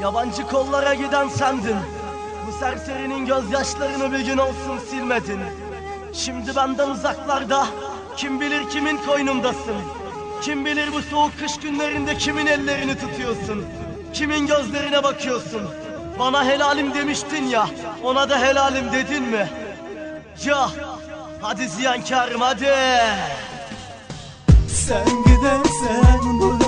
Yabancı kollara giden sendin. Bu serserinin gözyaşlarını bir gün olsun silmedin. Şimdi benden uzaklarda Kim bilir kimin koynundasın Kim bilir bu soğuk kış günlerinde kimin ellerini tutuyorsun. Kimin gözlerine bakıyorsun. Bana helalim demiştin ya Ona da helalim dedin mi? Ya Hadi ziyankarım hadi. Sen gidersen buralarda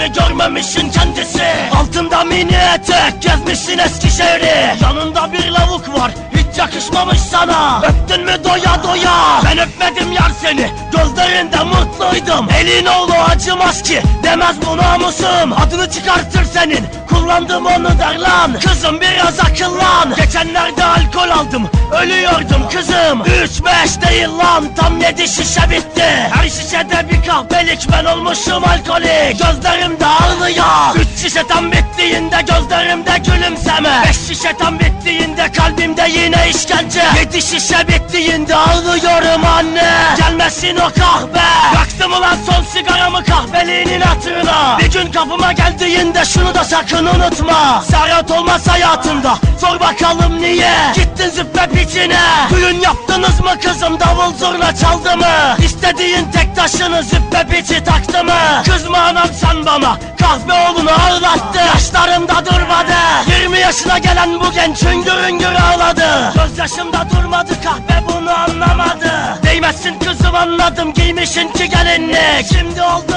mi görmemişsin kendisi. Altında mini etek gezmişsin Eskişehir'i Yanında bir lavuk var hiç yakışmamış sana. Öptün mü doya doya? Ben öpmedim yar seni Gözlerinde mutluydum. Elin oğlu acımaz ki. Demez bu namusum. Adını çıkartır senin. Kullandım onu der lan. Kızım biraz akıllan Geçenlerde alkol aldım. Ölüyordum kızım. Üç beş değil lan. Tam yedi şişe bitti. Her şişede bir kahvelik Ben olmuşum alkolik. Gözlerimde ağlıyor Üç şişe tam bittiğinde Gözlerimde gülümseme. Beş şişe tam bittiğinde Kalbimde yine işkence. Yedi şişe bittiğinde Ağlıyorum anne. Gelmesin o kahve Yaktım ulan son Adamı kahveliğinin hatırına. Bir gün kapıma geldiğinde şunu da sakın unutma. Serhat olmaz hayatında Sor bakalım niye? Gittin züppe piçine Düğün yaptınız mı kızım davul zurna çaldı mı? İstediğin tek taşını züppe piçi taktı mı? Kızma anam sen bana Kahve oğlunu ağlattı. Yaşlarımda durmadı 20 yaşına gelen bu genç hüngür hüngür ağladı. Göz durmadı kahve bunu anlamadı. Değmezsin kızım anladım giy 25. gelinlik Şimdi oldu